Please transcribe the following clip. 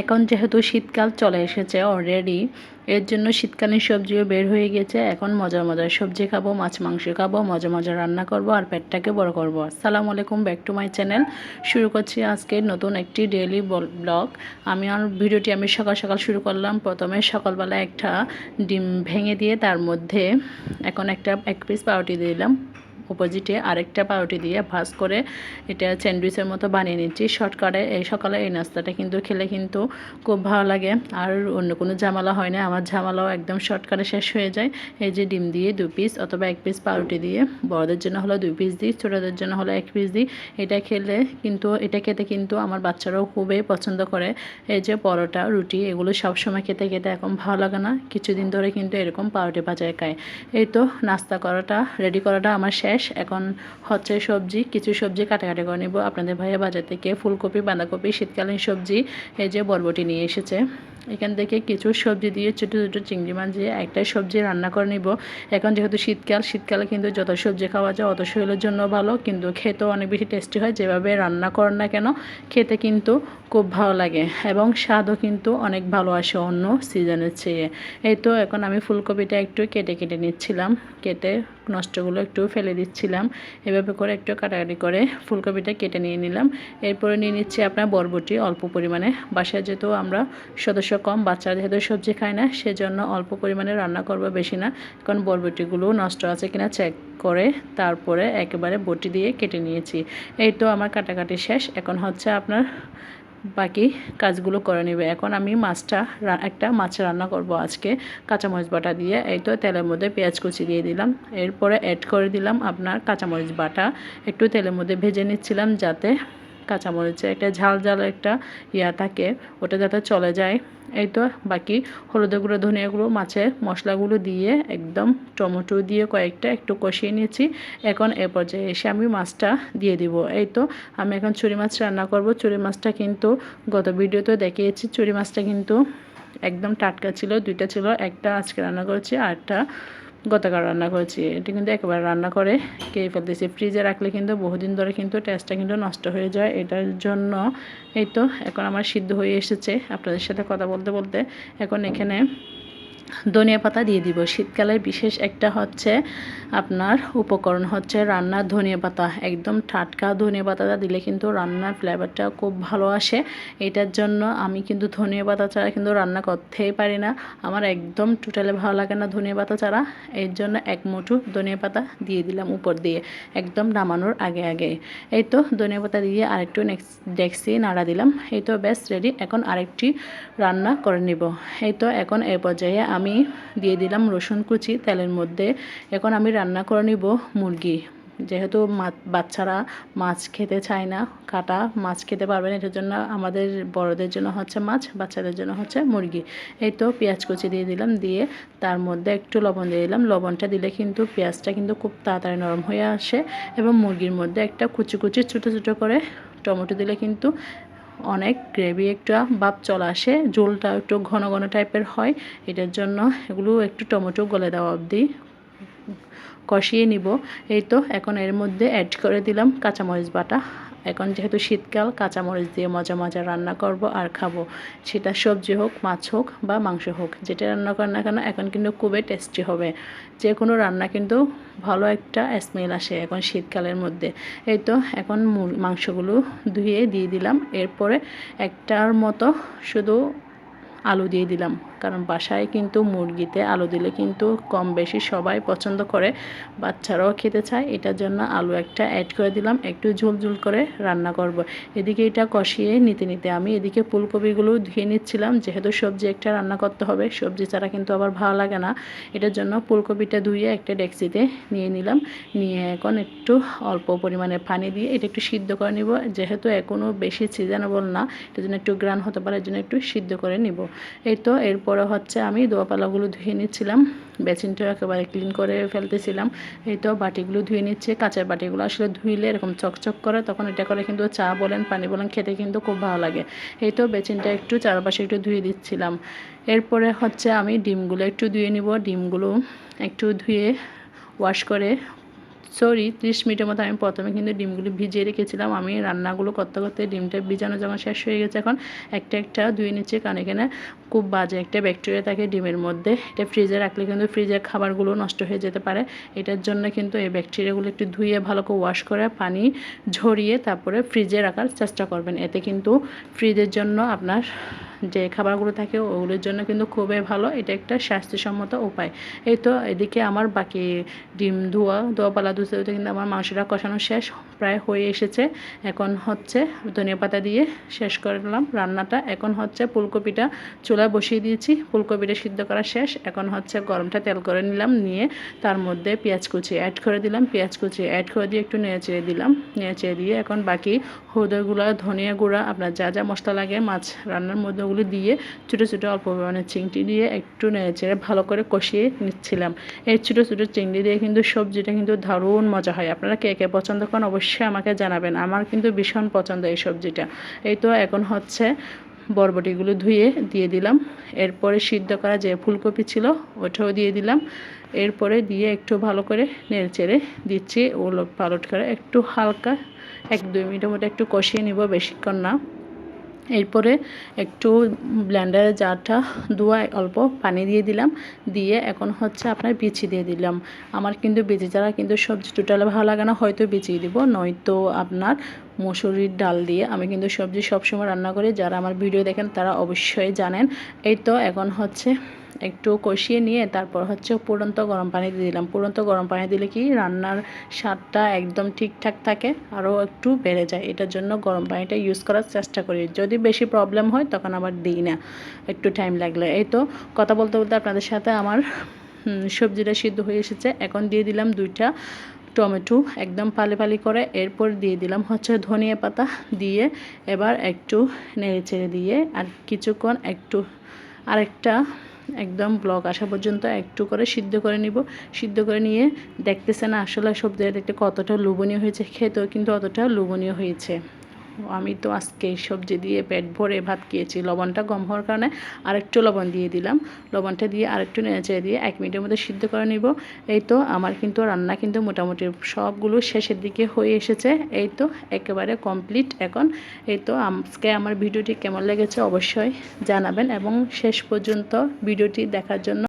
এখন যেহেতু শীতকাল চলে এসেছে অলরেডি এর জন্য শীতকালীন সবজিও বের হয়ে গেছে। এখন মজার মজার সবজি খাব, মাছ, মাংস খাব মজা মজা রান্না করব আর পেটটাকে বড় করব। আসসালামু আলাইকুম ব্যাক টু মাই চ্যানেল শুরু করছি আজকে নতুন একটি ডেইলি ব্লগ আমি আমার ভিডিওটি আমি সকাল সকাল শুরু করলাম। প্রথমে সকালবেলা একটা ডিম ভেঙে দিয়ে তার মধ্যে এখন একটা এক পিস পাউটি দিয়ে দিলাম। অপোজিটে আরেকটা পাউরুটি দিয়ে ভাজ করে এটা স্যান্ডউইচের মতো বানিয়ে নিচ্ছি। শর্টকাটে এই সকালে এই নাস্তাটা কিন্তু খেলে কিন্তু খুব ভালো লাগে। আর অন্য কোনো ঝামেলা হয় না। আমার ঝামেলাও একদম শর্টকাটে শেষ হয়ে যায়। এই যে ডিম দিয়ে দু পিস অথবা এক পিস পাউরুটি দিয়ে। বড়দের জন্য হলো দুই পিস দিই, ছোটোদের জন্য হলো এক পিস দিই। এটা খেলে কিন্তু, এটা খেতে কিন্তু আমার বাচ্চারাও খুবই পছন্দ করে। এই যে পরোটা, রুটি এগুলো সবসময় খেতে খেতে এখন ভালো লাগে না। কিছুদিন ধরে কিন্তু এরকম পাউরুটি বাজারে খায়। এই তো নাস্তা করাটা রেডি করাটা আমার শেষ। শেষ এখন হচ্ছে সবজি, কিছু সবজি কাটাকাটি করে নেব। আপনাদের ভাইয়া বাজার থেকে ফুলকপি, বাঁধাকপি, শীতকালীন সবজি, এই যে বরবটি নিয়ে এসেছে। এখান থেকে কিছু সবজি দিয়ে ছোটো ছোটো চিংড়ি মাছ দিয়ে একটা সবজি রান্না করে নিব। এখন যেহেতু শীতকাল, শীতকালে কিন্তু যত সবজি খাওয়া যায় অত শরীরের জন্য ভালো, কিন্তু খেতেও অনেক বেশি টেস্টি হয়। যেভাবে রান্না করেন না কেন, খেতে কিন্তু খুব ভালো লাগে এবং স্বাদও কিন্তু অনেক ভালো আসে অন্য সিজনের চেয়ে। এই তো এখন আমি ফুলকপিটা একটু কেটে কেটে নিচ্ছিলাম। কেটে নষ্টগুলো একটু ফেলে দিচ্ছিলাম। এভাবে করে একটু কাটাকাটি করে ফুলকপিটা কেটে নিয়ে নিলাম। এরপরে নিয়ে নিচ্ছি আপনার বরবটি, অল্প পরিমাণে। বাসায় যেহেতু আমরা সদস্য কম বাচ্চারা যেহেতু সবজি খায় না, সেজন্য অল্প পরিমাণে রান্না করব বেশি না, কারণ বরবটিগুলো নষ্ট আছে কিনা চেক করে তারপরে একেবারে বটি দিয়ে কেটে নিয়েছি। এই তো আমার কাটাকাটি শেষ, এখন হচ্ছে আপনার বাকি কাজগুলো করে নেবে। এখন আমি মাছটা একটা মাছ রান্না করব আজকে, কাঁচামরিচ বাটা দিয়ে। এই তো তেলের মধ্যে পেঁয়াজ কুচি দিয়ে দিলাম, এরপরে অ্যাড করে দিলাম আপনার কাঁচামরিচ বাটা। একটু তেলের মধ্যে ভেজে নিচ্ছিলাম যাতে কাঁচামরিচে একটা ঝাল ঝাল একটা ইয়া থাকে, ওটা যাতে চলে যায়। এই তো বাকি হলুদের গুঁড়ো, ধনিয়া গুঁড়ো, মাছের মশলাগুলো দিয়ে একদম টমেটো দিয়ে কয়েকটা একটু কষিয়ে নিয়েছি। এখন এ পর্যায়ে এসে আমি মাছটা দিয়ে দিব। এই তো আমি এখন চুরি মাছ রান্না করব। চুরি মাছটা কিন্তু গত ভিডিওতে দেখিয়েছি, চুরি মাছটা কিন্তু একদম টাটকা ছিল, দুইটা ছিল, একটা আজকে রান্না করেছি আর একটা গতকাল রান্না করেছি। এটি কিন্তু একেবারে রান্না করে খেয়ে ফেলতেছি। ফ্রিজে রাখলে কিন্তু বহুদিন ধরে কিন্তু টেস্টটা কিন্তু নষ্ট হয়ে যায়। এটার জন্য এই তো এখন আমার সিদ্ধ হয়ে এসেছে। আপনাদের সাথে কথা বলতে বলতে এখন এখানে ধনিয়া পাতা দিয়ে দিব। শীতকালের বিশেষ একটা হচ্ছে আপনার উপকরণ হচ্ছে রান্নার ধনিয়া পাতা। একদম টাটকা ধনিয়া পাতাটা দিলে কিন্তু রান্নার ফ্লেভারটা খুব ভালো আসে। এটার জন্য আমি কিন্তু ধনিয়া পাতা ছাড়া কিন্তু রান্না করতেই পারি না। আমার একদম টোটালে ভালো লাগে না ধনিয়া পাতা ছাড়া। এর জন্য এক মুঠো ধনিয়া পাতা দিয়ে দিলাম উপর দিয়ে, একদম নামানোর আগে আগে। এই তো ধনিয়া পাতা দিয়ে আরেকটু নেক্সট ডেক্সি নাড়া দিলাম। এই তো বেস্ট রেডি এখন আরেকটি রান্না করে নিব। এই তো এখন এ পর্যায়ে আমি দিয়ে দিলাম রসুন কুচি, তেলের মধ্যে। এখন আমি রান্না করে নিব মুরগি। যেহেতু বাচ্চারা মাছ খেতে চায় না, কাটা মাছ খেতে পারবে না, এটার জন্য আমাদের বড়দের জন্য হচ্ছে মাছ, বাচ্চাদের জন্য হচ্ছে মুরগি। এই তো পেঁয়াজ কুচি দিয়ে দিলাম, দিয়ে তার মধ্যে একটু লবণ দিয়ে দিলাম। লবণটা দিলে কিন্তু পেঁয়াজটা কিন্তু খুব তাড়াতাড়ি নরম হয়ে আসে এবং মুরগির মধ্যে একটা কুচি কুচি ছোটো ছোটো করে টমেটো দিলে কিন্তু অনেক গ্রেভি একটা ভাব চলে আসে, ঝোলটা একটু ঘন ঘন টাইপের হয়, এটার জন্য এগুলো একটু টমেটো গলে দেওয়া অবধি কষিয়ে নিব। এই তো, এখন এর মধ্যে অ্যাড করে দিলাম কাঁচামরিচ বাটা। এখন যেহেতু শীতকাল, কাঁচামরিচ দিয়ে মজা মজা রান্না করব আর খাব। সেটা সবজি হোক, মাছ হোক বা মাংস হোক, যেটা রান্না করেন না কেন এখন কিন্তু খুবই টেস্টি হবে। যে কোনো রান্না কিন্তু ভালো একটা স্মেল আসে এখন শীতকালের মধ্যে। এই তো এখন মাংসগুলো ধুয়ে দিয়ে দিলাম। এরপরে একটার মতো শুধু আলু দিয়ে দিলাম। কারণ বাসায় কিন্তু মুরগিতে আলু দিলে কিন্তু কম বেশি সবাই পছন্দ করে। বাচ্চারাও খেতে চায়, এটার জন্য আলু একটা অ্যাড করে দিলাম, একটু ঝুল ঝুল করে রান্না করব। এদিকে এটা কষিয়ে নিতে নিতে আমি এদিকে ফুলকপিগুলো ধুয়ে নিচ্ছিলাম, যেহেতু সবজি একটা রান্না করতে হবে, সবজি ছাড়া কিন্তু আবার ভালো লাগে না। এটার জন্য ফুলকপিটা ধুয়ে একটা ডেক্সিতে নিয়ে নিলাম, নিয়ে এখন একটু অল্প পরিমাণে পানি দিয়ে এটা একটু সিদ্ধ করে নিব, যেহেতু এখনও বেশি সিজনেবল না, এটার জন্য একটু গ্রান হতে পারে, এর জন্য একটু সিদ্ধ করে নিব। এই তো এরপরে হচ্ছে আমি দোয়াপালাগুলো ধুয়ে নিচ্ছিলাম। বেসিনটা একেবারে ক্লিন করে ফেলতেছিলাম। এই তো বাটিগুলো ধুয়ে নিচ্ছে, কাঁচের বাটিগুলো। আসলে ধুইলে এরকম চকচক করে, তখন এটা করে কিন্তু চা বলেন, পানি বলেন, খেতে কিন্তু খুব ভালো লাগে। এই তো বেচিনটা একটু চারপাশে একটু ধুয়ে দিচ্ছিলাম। এরপরে হচ্ছে আমি ডিমগুলো একটু ধুয়ে নিব। ডিমগুলো একটু ধুয়ে ওয়াশ করে সরি, ত্রিশ মিনিটের মতো আমি প্রথমে কিন্তু ডিমগুলি ভিজিয়ে রেখেছিলাম। আমি রান্নাগুলো করতে করতে ডিমটা ভিজানো যখন শেষ হয়ে গেছে। এখন একটা একটা ধুয়ে নিচ্ছে, কারণ এখানে খুব বাজে একটা ব্যাকটেরিয়া থাকে ডিমের মধ্যে। এটা ফ্রিজে রাখলে কিন্তু ফ্রিজের খাবারগুলো নষ্ট হয়ে যেতে পারে। এটার জন্য কিন্তু এই ব্যাকটেরিয়াগুলো একটু ধুয়ে ভালো করে ওয়াশ করে, পানি ঝরিয়ে তারপরে ফ্রিজে রাখার চেষ্টা করবেন। এতে কিন্তু ফ্রিজের জন্য আপনার যে খাবারগুলো থাকে ওগুলোর জন্য কিন্তু খুবই ভালো। এটা একটা স্বাস্থ্যসম্মত উপায়। এই তো এদিকে আমার বাকি ডিম ধোয়া ধোয়া পালা ধুতে ধুতে কিন্তু আমার মাংসটা কষানো শেষ, প্রায় হয়ে এসেছে। এখন হচ্ছে ধনিয়া পাতা দিয়ে শেষ করলাম রান্নাটা। এখন হচ্ছে ফুলকপিটা চুলায় বসিয়ে দিয়েছি। ফুলকপিটা সিদ্ধ করা শেষ। এখন হচ্ছে গরমটা তেল করে নিলাম, নিয়ে তার মধ্যে পেঁয়াজ কুচি অ্যাড করে দিলাম। পেঁয়াজ কুচি অ্যাড করে দিয়ে একটু নেড়ে দিলাম। নেড়ে দিয়ে এখন বাকি হলুদের গুঁড়া, ধনিয়া গুঁড়া, আপনার যা যা মশলা লাগে মাছ রান্নার মধ্যে ওগুলো দিয়ে ছোটো ছোটো অল্প পরিমাণে চিংড়ি দিয়ে একটু নেড়ে চেড়ে ভালো করে কষিয়ে নিচ্ছিলাম। এই ছোটো ছোটো চিংড়ি দিয়ে কিন্তু সবজিটা কিন্তু দারুণ মজা হয়। আপনারা কে কে পছন্দ করেন অবশ্যই আমাকে জানাবেন। আমার কিন্তু ভীষণ পছন্দ এই সবজিটা। এই তো এখন হচ্ছে বরবটিগুলো ধুয়ে দিয়ে দিলাম। এরপরে সিদ্ধ করা যে ফুলকপি ছিল ওটাও দিয়ে দিলাম। এরপরে দিয়ে একটু ভালো করে নেড়ে চেড়ে দিচ্ছি। ওলট পালট করে একটু হালকা এক দুই মিনিটের মতো একটু কষিয়ে নিব। বেশিক্ষণ না। এরপরে একটু ব্ল্যান্ডারের জারটা দুয়া অল্প পানি দিয়ে দিলাম। দিয়ে এখন হচ্ছে আপনার বিচি দিয়ে দিলাম। আমার কিন্তু বিচি ছাড়া কিন্তু সবজি টোটালে ভালো লাগে না, হয়তো বিচিয়ে দিব। নয়তো আপনার মুসুরির ডাল দিয়ে আমি কিন্তু সবজি সবসময় রান্না করি। যারা আমার ভিডিও দেখেন তারা অবশ্যই জানেন। এই তো এখন হচ্ছে একটু কষিয়ে নিয়ে তারপর হচ্ছে পুরন্ত গরম পানি দিয়ে দিলাম। পুরন্ত গরম পানি দিলে কি রান্নার স্বাদটা একদম ঠিকঠাক থাকে, আরও একটু বেড়ে যায়। এটার জন্য গরম পানিটা ইউজ করার চেষ্টা করি। যদি বেশি প্রবলেম হয় তখন আবার দিই না, একটু টাইম লাগলে। এই তো কথা বলতে বলতে আপনাদের সাথে আমার সবজিটা সিদ্ধ হয়ে এসেছে। এখন দিয়ে দিলাম দুইটা টমেটো, একদম পালি পালি করে। এরপর দিয়ে দিলাম হচ্ছে ধনিয়া পাতা দিয়ে এবার একটু নেড়ে ছেড়ে দিয়ে আর কিছুক্ষণ একটু আরেকটা একদম ব্লক আসা পর্যন্ত একটু করে সিদ্ধ করে নিব। সিদ্ধ করে নিয়ে দেখতেছেন আসলে সবজিটা দেখতে কতটা লোভনীয় হয়েছে, খেতেও কিন্তু অতটা লোভনীয় হয়েছে। আমি তো আজকে সবজি দিয়ে পেট ভরে ভাত খেয়েছি। লবণটা কম হওয়ার কারণে আরেকটু লবণ দিয়ে দিলাম। লবণটা দিয়ে আরেকটু নেড়ে দিয়ে এক মিনিটের মধ্যে সিদ্ধ করে নিব। এই তো আমার কিন্তু রান্না কিন্তু মোটামুটি সবগুলো শেষের দিকে হয়ে এসেছে। এই তো একেবারে কমপ্লিট এখন। এই তো আজকে আমার ভিডিওটি কেমন লেগেছে অবশ্যই জানাবেন এবং শেষ পর্যন্ত ভিডিওটি দেখার জন্য